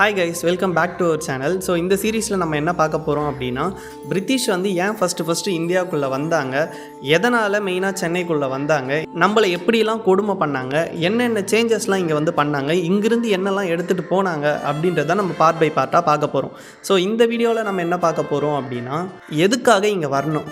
Hi guys welcome back to our channel so இந்த சீரீஸில் நம்ம என்ன பார்க்க போகிறோம் அப்படின்னா பிரிட்டிஷ் வந்து ஏன் ஃபஸ்ட்டு ஃபஸ்ட்டு இந்தியாவுக்குள்ளே வந்தாங்க? எதனால் மெயினாக சென்னைக்குள்ளே வந்தாங்க? நம்மளை எப்படிலாம் கொடுமை பண்ணாங்க? என்னென்ன சேஞ்சஸ்லாம் இங்கே வந்து பண்ணாங்க? இங்கிருந்து என்னெல்லாம் எடுத்துகிட்டு போனாங்க? அப்படின்றத நம்ம பார்ட் பை பார்ட்டாக பார்க்க போகிறோம் ஸோ இந்த வீடியோவில் நம்ம என்ன பார்க்க போகிறோம் அப்படின்னா எதுக்காக இங்கே வரணும்?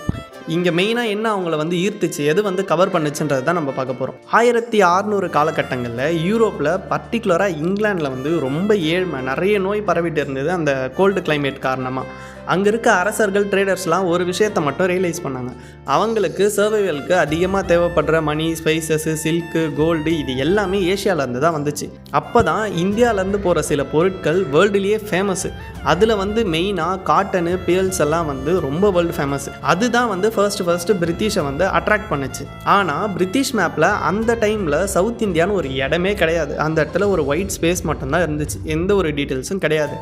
இங்கே மெயினாக என்ன அவங்கள வந்து ஈர்த்துச்சு எது வந்து கவர் பண்ணுச்சுன்றது தான் நம்ம பார்க்க போகிறோம் ஆயிரத்தி அறநூறு காலகட்டங்களில் யூரோப்பில் பர்டிகுலராக இங்கிலாண்டில் வந்து ரொம்ப ஏழ்மை நிறைய நோய் பரவிட்டு இருந்தது அந்த கோல்டு கிளைமேட் காரணமாக அங்கே இருக்க அரசர்கள் ட்ரேடர்ஸ்லாம் ஒரு விஷயத்தை மட்டும் ரியலைஸ் பண்ணாங்க. அவங்களுக்கு சர்வைவலுக்கு அதிகமாக தேவைப்படுற மணி ஸ்பைசஸ்ஸு சில்க்கு கோல்டு இது எல்லாமே ஏஷியாவிலேருந்து தான் வந்துச்சு. அப்போ தான் இந்தியாவிலேருந்து போகிற சில பொருட்கள் வேர்ல்டுலேயே ஃபேமஸ்ஸு அதில் வந்து மெயினாக காட்டனு பியல்ஸ் எல்லாம் வந்து ரொம்ப வேர்ல்டு ஃபேமஸ் அதுதான் வந்து ஃபர்ஸ்ட் ஃபர்ஸ்ட் பிரிட்டிஷை வந்து அட்ராக்ட் பண்ணுச்சு. ஆனால் பிரிட்டிஷ் மேப்பில் அந்த டைமில் சவுத் இந்தியான்னு ஒரு இடமே கிடையாது. அந்த இடத்துல ஒரு ஒயிட் ஸ்பேஸ் மட்டும்தான் இருந்துச்சு. எந்த ஒரு டீட்டெயில்ஸும் கிடையாது.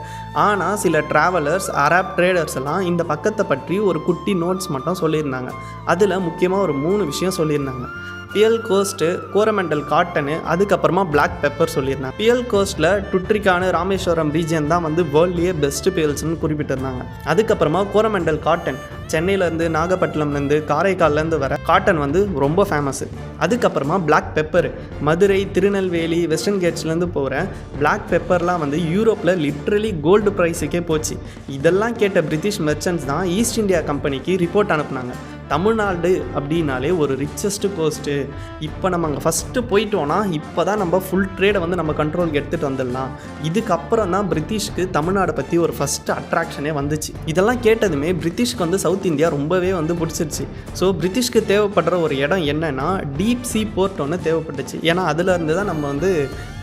ஆனால் சில ட்ராவலர்ஸ் அராப் ட்ரேடர்ஸ் எல்லாம் இந்த பக்கத்தை பற்றி ஒரு குட்டி நோட்ஸ் மட்டும் சொல்லியிருந்தாங்க. அதில் முக்கியமாக ஒரு மூணு விஷயம் சொல்லியிருந்தாங்க. பியல் கோஸ்ட்டு கோரமெண்டல் காட்டனு அதுக்கப்புறமா பிளாக் பெப்பர் சொல்லியிருந்தாங்க. பியல் கோஸ்ட்டில் டுட்ரிக்கான ராமேஸ்வரம் ரீஜன் தான் வந்து வேர்ல்ட்லேயே பெஸ்ட்டு பியல்ஸ்னு குறிப்பிட்டிருந்தாங்க. அதுக்கப்புறமா கோரமெண்டல் காட்டன் சென்னையிலேருந்து நாகப்பட்டினம்லேருந்து காரைக்கால்லேருந்து வர காட்டன் வந்து ரொம்ப ஃபேமஸ்ஸு அதுக்கப்புறமா black pepper Madurai Tirunelveli western கேட்ஸ்லேருந்து போகிற பிளாக் பெப்பர்லாம் வந்து யூரோப்பில் லிட்ரலி கோல்டு ப்ரைஸுக்கே போச்சு. இதெல்லாம் கேட்ட பிரிட்டிஷ் மெர்ச்சன்ட்ஸ் தான் ஈஸ்ட் இந்தியா கம்பெனிக்கு ரிப்போர்ட் அனுப்புனாங்க. தமிழ்நாடு அப்படின்னாலே ஒரு ரிச்சஸ்ட்டு கோஸ்ட்டு இப்போ நம்ம அங்கே ஃபஸ்ட்டு போயிட்டோன்னா இப்போ தான் நம்ம ஃபுல் ட்ரேடை வந்து நம்ம கண்ட்ரோலுக்கு எடுத்துகிட்டு வந்துடலாம். இதுக்கப்புறம் தான் பிரிட்டிஷ்க்கு தமிழ்நாடை பற்றி ஒரு ஃபஸ்ட்டு அட்ராக்ஷனே வந்துச்சு. இதெல்லாம் கேட்டதுமே பிரிட்டிஷ்க்கு வந்து சவுத் இந்தியா ரொம்பவே வந்து பிடிச்சிருச்சு. ஸோ பிரிட்டிஷ்க்கு தேவைப்படுற ஒரு இடம் என்னென்னா டீப் சி போர்ட் ஒன்று தேவைப்பட்டுச்சு. ஏன்னா அதுலேருந்து தான் நம்ம வந்து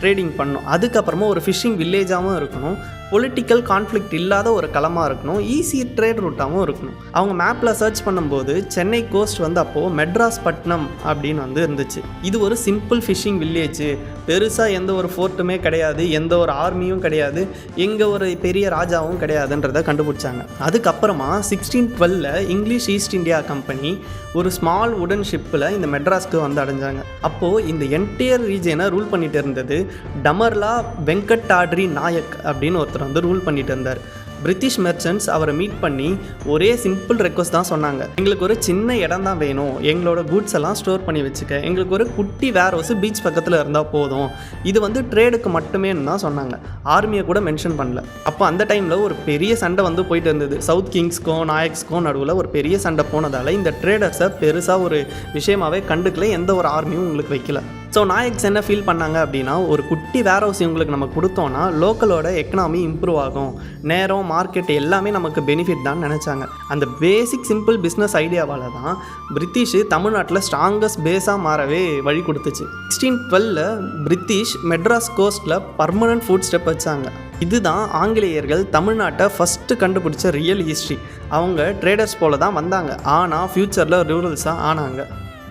ட்ரேடிங் பண்ணணும் அதுக்கப்புறமா ஒரு ஃபிஷிங் வில்லேஜாகவும் இருக்கணும். பொலிட்டிக்கல் கான்ஃப்ளிக்ட் இல்லாத ஒரு களமாக இருக்கணும். ஈஸி ட்ரேட் ரூட்டாகவும் இருக்கணும். அவங்க மேப்பில் சர்ச் பண்ணும்போது சென்னை கோஸ்ட் வந்து அப்போது மெட்ராஸ் பட்டினம் அப்படின்னு வந்து இருந்துச்சு. இது ஒரு சிம்பிள் ஃபிஷிங் வில்லேஜ் பெருசாக எந்த ஒரு ஃபோர்ட்டுமே கிடையாது. எந்த ஒரு ஆர்மியும் கிடையாது. எங்கே ஒரு பெரிய ராஜாவும் கிடையாதுன்றத கண்டுபிடிச்சாங்க. அதுக்கப்புறமா சிக்ஸ்டீன் டுவெல்ல இங்கிலீஷ் ஈஸ்ட் இந்தியா கம்பெனி ஒரு ஸ்மால் உடன் ஷிப்பில் இந்த மெட்ராஸ்க்கு வந்து அடைஞ்சாங்க. அப்போது இந்த என்டையர் ரீஜனை ரூல் பண்ணிட்டு இருந்தது. டமர்லா வெங்கட்டாட்ரி நாயக் அப்படின்னு ஒருத்தர் வந்து ரூல் பண்ணிட்டு இருந்தார். பிரிட்டிஷ் மெர்ச்சன்ட்ஸ் அவரை மீட் பண்ணி ஒரே சிம்பிள் ரெக்வஸ்ட் தான் சொன்னாங்க. எங்களுக்கு ஒரு சின்ன இடம் தான் வேணும். எங்களோட குட்ஸ் எல்லாம் ஸ்டோர் பண்ணி வச்சுக்க. எங்களுக்கு ஒரு குட்டி வேர் ஹவுஸ் பீச் பக்கத்தில் இருந்தால் போதும். இது வந்து ட்ரேடுக்கு மட்டுமேன்னு தான் சொன்னாங்க. ஆர்மியை கூட மென்ஷன் பண்ணல. அப்போ அந்த டைமில் ஒரு பெரிய சண்டை வந்து போயிட்டு இருந்தது. சவுத் கிங்ஸ்க்கும் நாயக்ஸ்க்கும் நடுவில் ஒரு பெரிய சண்டை போனதால் இந்த ட்ரேடர்ஸை பெருசாக ஒரு விஷயமாகவே கண்டுக்கல. எந்த ஒரு ஆர்மியும் உங்களுக்கு வைக்கல. ஸோ நாயக்ஸ் என்ன ஃபீல் பண்ணாங்க அப்படின்னா ஒரு குட்டி வேர் ஹவுஸ் இவங்களுக்கு நம்ம கொடுத்தோன்னா லோக்கலோட எக்கனாமி இம்ப்ரூவ் ஆகும். நேரம் மார்க்கெட் எல்லாமே நமக்கு பெனிஃபிட் தான் நினச்சாங்க. அந்த பேசிக் சிம்பிள் பிஸ்னஸ் ஐடியாவால் தான் பிரிட்டிஷ் தமிழ்நாட்டில் ஸ்ட்ராங்கஸ்ட் பேஸாக மாறவே வழி கொடுத்துச்சு. சிக்ஸ்டீன் டுவெல்ல பிரிட்டிஷ் மெட்ராஸ் கோஸ்ட்டில் பர்மனன்ட் ஃபுட் ஸ்டெப் வச்சாங்க. இதுதான் ஆங்கிலேயர்கள் தமிழ்நாட்டை ஃபஸ்ட்டு கண்டுபிடிச்ச ரியல் ஹிஸ்ட்ரி அவங்க ட்ரேடர்ஸ் போல தான் வந்தாங்க. ஆனால் ஃப்யூச்சரில் ரூரல்ஸாக ஆனாங்க.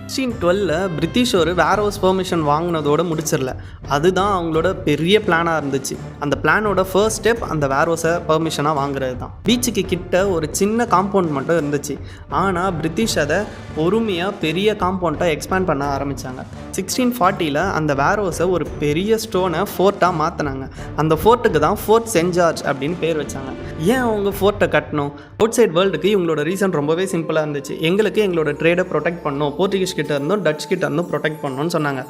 சிக்ஸ்டீன் டுவெல்ல பிரிட்டிஷ் ஒரு வேர் ஹவுஸ் பெர்மிஷன் வாங்கினதோட முடிச்சிடல. அதுதான் அவங்களோட பெரிய பிளானாக இருந்துச்சு. அந்த பிளானோட ஃபர்ஸ்ட் ஸ்டெப் அந்த வேர் ஹவுஸை பெர்மிஷனாக வாங்குறது தான் பீச்சுக்கு கிட்ட ஒரு சின்ன காம்பவுண்ட் மட்டும் இருந்துச்சு. ஆனால் பிரிட்டிஷ் அதை பொறுமையாக பெரிய காம்பவுண்ட்டாக எக்ஸ்பேண்ட் பண்ண ஆரம்பித்தாங்க சிக்ஸ்டீன் ஃபார்ட்டியில் அந்த வேர் ஹவுஸை ஒரு பெரிய ஸ்டோனை ஃபோர்ட்டாக மாற்றினாங்க அந்த ஃபோர்ட்டுக்கு தான் ஃபோர்ட் சென்ட் ஜார்ஜ் அப்படின்னு பேர் வச்சாங்க. ஏன் அவங்க ஃபோர்ட்டை கட்டணும்? அவுட் சைட் வேர்ல்டுக்கு இவங்களோட ரீசன் ரொம்பவே சிம்பிளாக இருந்துச்சு. எங்களுக்கு எங்களோட ட்ரேடை ப்ரொடெக்ட் பண்ணோம் போர்ச்சுகீஸ் கிட்ட இருந்தும் டச் கிட்ட இருந்தும் ப்ரொடெக்ட் பண்ணணும்னு சொன்னாங்க.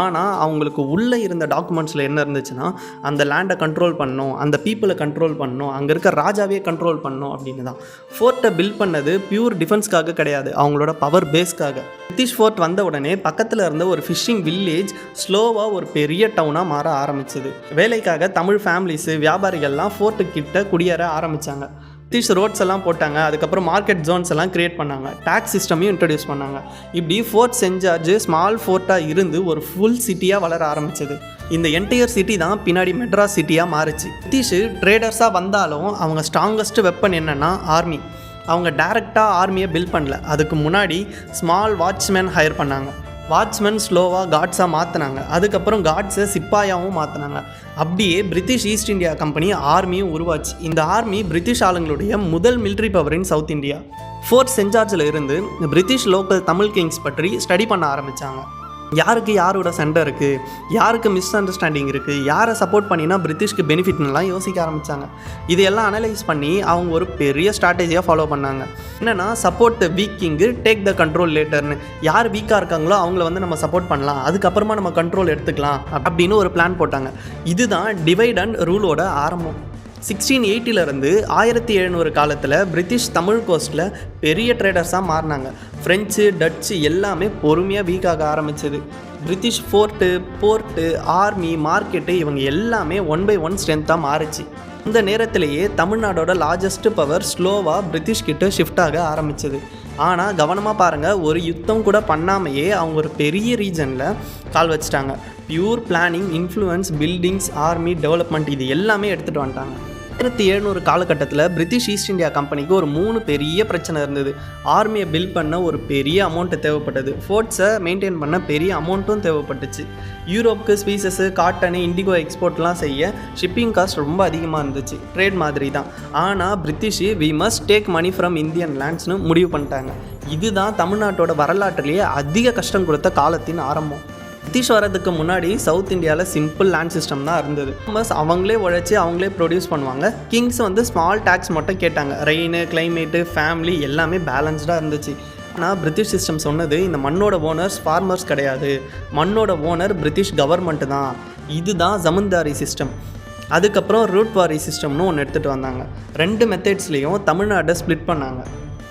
ஆனால் அவங்களுக்கு உள்ளே இருந்த டாக்குமெண்ட்ஸில் என்ன இருந்துச்சுன்னா அந்த லேண்டை கண்ட்ரோல் பண்ணணும் அந்த பீப்புளை கண்ட்ரோல் பண்ணணும் அங்கே இருக்க ராஜாவே கண்ட்ரோல் பண்ணணும் அப்படின்னு தான். ஃபோர்ட்டை பில்ட் பண்ணது பியூர் டிஃபென்ஸ்க்காக கிடையாது. அவங்களோட பவர் பேஸ்க்காக பிரிட்டிஷ் ஃபோர்ட் வந்த உடனே பக்கத்தில் இருந்த ஒரு ஃபிஷிங் வில்லேஜ் ஸ்லோவாக ஒரு பெரிய டவுனாக மாற ஆரம்பிச்சது. வேலைக்காக தமிழ் ஃபேமிலிஸு வியாபாரிகள்லாம் ஃபோர்ட்டு கிட்ட குடியேற ஆரம்பித்தாங்க பிரிட்டிஷ் ரோட்ஸ் எல்லாம் போட்டாங்க. அதுக்கப்புறம் மார்க்கெட் ஜோன்ஸ் எல்லாம் கிரியேட் பண்ணாங்க. டேக்ஸ் சிஸ்டமையும் இன்ட்ரடியூஸ் பண்ணாங்க. இப்படி ஃபோர்ட் சென்ட் ஜார்ஜ் ஸ்மால் ஃபோர்ட்டாக இருந்து ஒரு ஃபுல் சிட்டியாக வளர ஆரம்பிச்சது. இந்த என்டையர் சிட்டி தான் பின்னாடி மெட்ராஸ் சிட்டியாக மாறுச்சு. பிரிட்டிஷு ட்ரேடர்ஸாக வந்தாலும் அவங்க ஸ்ட்ராங்கஸ்ட் வெப்பன் என்னென்னா ஆர்மி அவங்க டேரெக்டாக ஆர்மியை பில்ட் பண்ணல. அதுக்கு முன்னாடி ஸ்மால் வாட்ச்மேன் ஹையர் பண்ணாங்க. வாட்ச்மேன் ஸ்லோவாக காட்ஸாக மாற்றினாங்க அதுக்கப்புறம் காட்ஸை சிப்பாயாகவும் மாற்றினாங்க அப்படியே பிரிட்டிஷ் ஈஸ்ட் இந்தியா கம்பெனி ஆர்மியும் உருவாச்சு. இந்த ஆர்மி பிரிட்டிஷ் ஆளுங்களுடைய முதல் military power in South India Fort Saint இருந்து பிரிட்டிஷ் லோக்கல் தமிழ் கிங்ஸ் பற்றி ஸ்டடி பண்ண ஆரம்பித்தாங்க யாருக்கு யாரோட சண்டை இருக்குது யாருக்கு மிஸ் அண்டர்ஸ்டாண்டிங் இருக்குது யாரை சப்போர்ட் பண்ணினா பிரிட்டிஷ்க்கு பெனிஃபிட்னுலாம் யோசிக்க ஆரம்பித்தாங்க இதையெல்லாம் அனலைஸ் பண்ணி அவங்க ஒரு பெரிய ஸ்ட்ராட்டஜியாக ஃபாலோ பண்ணாங்க. என்னென்னா support the weak king take the control லேட்டர்னு யார் வீக்காக இருக்காங்களோ அவங்கள வந்து நம்ம சப்போர்ட் பண்ணலாம். அதுக்கப்புறமா நம்ம கண்ட்ரோல் எடுத்துக்கலாம் அப்படின்னு ஒரு பிளான் போட்டாங்க. இதுதான் டிவைட் அண்ட் ரூலோட ஆரம்பம். சிக்ஸ்டீன் எயிட்டிலேருந்து ஆயிரத்தி எழுநூறு காலத்தில் பிரிட்டிஷ் தமிழ் கோஸ்ட்டில் பெரிய ட்ரேடர்ஸாக மாறினாங்க. ஃப்ரெஞ்சு டச்சு எல்லாமே பொறுமையாக வீக் ஆக ஆரம்பிச்சது. British fort port army market இவங்க எல்லாமே ஒன் பை ஒன் ஸ்ட்ரென்த்தாக மாறுச்சு. இந்த நேரத்திலேயே தமிழ்நாடோட லார்ஜஸ்ட் பவர் ஸ்லோவாக பிரிட்டிஷ் கிட்ட ஷிஃப்ட் ஆக ஆரம்பிச்சது. ஆனால் கவனமாக பாருங்கள் ஒரு யுத்தம் கூட பண்ணாமையே அவங்க ஒரு பெரிய ரீஜனில் கால் வச்சிட்டாங்க. Pure planning influence buildings army development இது எல்லாமே எடுத்துகிட்டு வந்துட்டாங்க. ஆயிரத்தி எழுநூறு காலகட்டத்தில் பிரிட்டிஷ் ஈஸ்ட் இந்தியா கம்பெனிக்கு ஒரு மூணு பெரிய பிரச்சனை இருந்தது. ஆர்மியை பில்ட் பண்ண ஒரு பெரிய அமௌண்ட்டு தேவைப்பட்டது. ஃபோர்ட்ஸை மெயின்டைன் பண்ண பெரிய அமௌண்ட்டும் தேவைப்பட்டுச்சு. யூரோப்புக்கு ஸ்பீசஸ்ஸு காட்டனு இண்டிகோ எக்ஸ்போர்ட்லாம் செய்ய ஷிப்பிங் காஸ்ட் ரொம்ப அதிகமாக இருந்துச்சு. ட்ரேட் மாதிரி தான் ஆனால் British we must take money from Indian லேண்ட்ஸ்னு முடிவு பண்ணிட்டாங்க. இதுதான் தமிழ்நாட்டோட வரலாற்றிலேயே அதிக கஷ்டம் கொடுத்த காலத்தின் ஆரம்பம். பிரிட்டிஷ் வரதுக்கு முன்னாடி சவுத் இந்தியாவில் சிம்பிள் லேண்ட் சிஸ்டம் தான் இருந்தது. பஸ் அவங்களே உழைச்சி அவங்களே ப்ரொடியூஸ் பண்ணுவாங்க. கிங்ஸ் வந்து ஸ்மால் டேக்ஸ் மட்டும் கேட்டாங்க. ரெயின் கிளைமேட்டு ஃபேமிலி எல்லாமே பேலன்ஸ்டாக இருந்துச்சு. ஆனால் பிரிட்டிஷ் சிஸ்டம் சொன்னது இந்த மண்ணோட ஓனர்ஸ் ஃபார்மர்ஸ் கிடையாது. மண்ணோட ஓனர் பிரிட்டிஷ் கவர்மெண்ட்டு தான். இதுதான் ஜமீன்தாரி சிஸ்டம் அதுக்கப்புறம் ரூட் வாரி சிஸ்டம்னு ஒன்று எடுத்துகிட்டு வந்தாங்க. ரெண்டு மெத்தட்ஸ்லேயும் தமிழ்நாட்டை ஸ்ப்ளிட் பண்ணாங்க.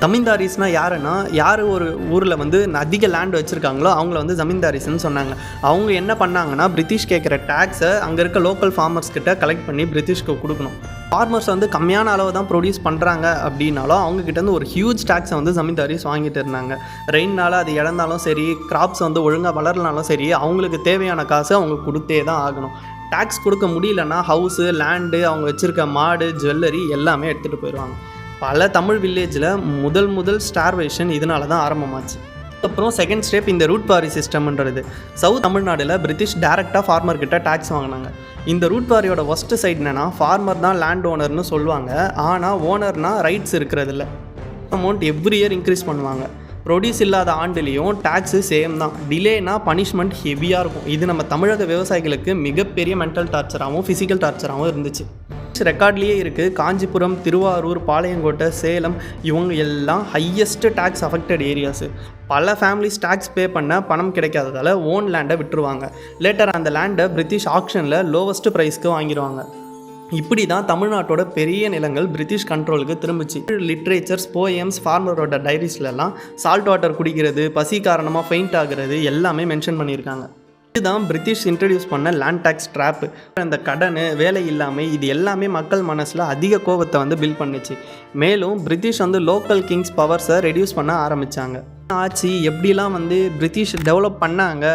ஜமீன்தாரிஸ்னால் யாருன்னா யார் ஒரு ஊரில் வந்து அதிக லேண்ட் வச்சுருக்காங்களோ அவங்கள வந்து ஜமீன்தாரிஸ்னு சொன்னாங்க. அவங்க என்ன பண்ணாங்கன்னா பிரிட்டிஷ் கேட்குற டேக்ஸை அங்கே இருக்க லோக்கல் ஃபார்மர்ஸ் கிட்ட கலெக்ட் பண்ணி பிரிட்டிஷ்க்கு கொடுக்கணும். ஃபார்மர்ஸ் வந்து கம்மியான அளவு தான் ப்ரொடியூஸ் பண்ணுறாங்க அப்படின்னாலும் அவங்க கிட்டேருந்து ஒரு ஹியூஜ் டேக்ஸை வந்து ஜமீன்தாரிஸ் வாங்கிட்டு இருந்தாங்க. ரெயின்னால் அது இழந்தாலும் சரி கிராப்ஸ் வந்து ஒழுங்காக வளரனாலும் சரி அவங்களுக்கு தேவையான காசு அவங்க கொடுத்தே தான் ஆகணும். டேக்ஸ் கொடுக்க முடியலன்னா ஹவுஸு லேண்டு அவங்க வச்சுருக்க மாடு ஜுவல்லரி எல்லாமே எடுத்துகிட்டு போயிடுவாங்க. பல தமிழ் வில்லேஜில் முதல் முதல் ஸ்டார்வேஷன் இதனால தான் ஆரம்பமாச்சு. அப்புறம் செகண்ட் ஸ்டெப் இந்த ரூட் பாரி சிஸ்டம்ன்றது சவுத் தமிழ்நாடில் பிரிட்டிஷ் டேரெக்டாக ஃபார்மர் கிட்ட டேக்ஸ் வாங்கினாங்க. இந்த ரூட் பாரியோட ஒஸ்ட் சைடு என்னென்னா ஃபார்மர் தான் லேண்ட் ஓனர்னு சொல்லுவாங்க. ஆனால் ஓனர்னால் ரைட்ஸ் இருக்கிறதில்ல. அமௌண்ட் எவ்ரி இயர் இன்க்ரீஸ் பண்ணுவாங்க. ப்ரொடியூஸ் இல்லாத ஆண்டுலேயும் டேக்ஸு சேம் தான். டிலேனா பனிஷ்மெண்ட் ஹெவியாக இருக்கும். இது நம்ம தமிழக விவசாயிகளுக்கு மிகப்பெரிய மென்டல் டார்ச்சராகவும் ஃபிசிக்கல் டார்ச்சராகவும் இருந்துச்சு. ரெக்கார்ட்லேயே இருக்குது காஞ்சிபுரம் திருவாரூர் பாளையங்கோட்டை சேலம் இவங்க எல்லாம் ஹையஸ்ட் டேக்ஸ் அஃபெக்டட் ஏரியாஸு பல ஃபேமிலிஸ் டேக்ஸ் பே பண்ண பணம் கிடைக்காததால் ஓன் லேண்டை விட்டுருவாங்க. லேட்டர் அந்த லேண்டை பிரிட்டிஷ் ஆக்ஷனில் லோவஸ்ட் ப்ரைஸ்க்கு வாங்கிடுவாங்க இப்படி தான் தமிழ்நாட்டோட பெரிய நிலங்கள் பிரிட்டிஷ் கண்ட்ரோலுக்கு திரும்பிச்சு. லிட்ரேச்சர்ஸ் போயம்ஸ் ஃபார்மரோட டைரிஸ்லலாம் சால்ட் வாட்டர் குடிக்கிறது பசி காரணமாக ஃபெயிண்ட் ஆகிறது எல்லாமே மென்ஷன் பண்ணியிருக்காங்க இதுதான் பிரிட்டிஷ் இன்ட்ரடியூஸ் பண்ண லேண்ட் டேக்ஸ் ட்ராப்பு அந்த கடன் வேலை இல்லாமல் இது எல்லாமே மக்கள் மனசில் அதிக கோபத்தை வந்து பில்ட் பண்ணுச்சு. மேலும் பிரிட்டிஷ் வந்து லோக்கல் கிங்ஸ் பவர்ஸை ரெடியூஸ் பண்ண ஆரம்பித்தாங்க ஆச்சு எப்படிலாம் வந்து பிரிட்டிஷ் டெவலப் பண்ணாங்க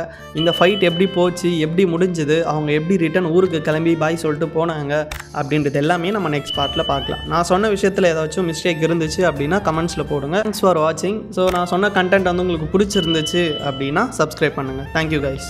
இந்த ஃபைட் எப்படி போச்சு எப்படி முடிஞ்சுது அவங்க எப்படி ரிட்டன் ஊருக்கு கிளம்பி பாய் சொல்லிட்டு போனாங்க அப்படின்றது எல்லாமே நம்ம நெக்ஸ்ட் பார்ட்டில் பார்க்கலாம். நான் சொன்ன விஷயத்தில் ஏதாச்சும் மிஸ்டேக் இருந்துச்சு அப்படின்னா கமெண்ட்ஸில் போடுங்க. தேங்க்ஸ் ஃபார் வாட்சிங் ஸோ நான் சொன்ன கண்டென்ட் வந்து உங்களுக்கு பிடிச்சிருந்துச்சு அப்படின்னா சப்ஸ்கிரைப் பண்ணுங்கள் தேங்க்யூ கைஸ்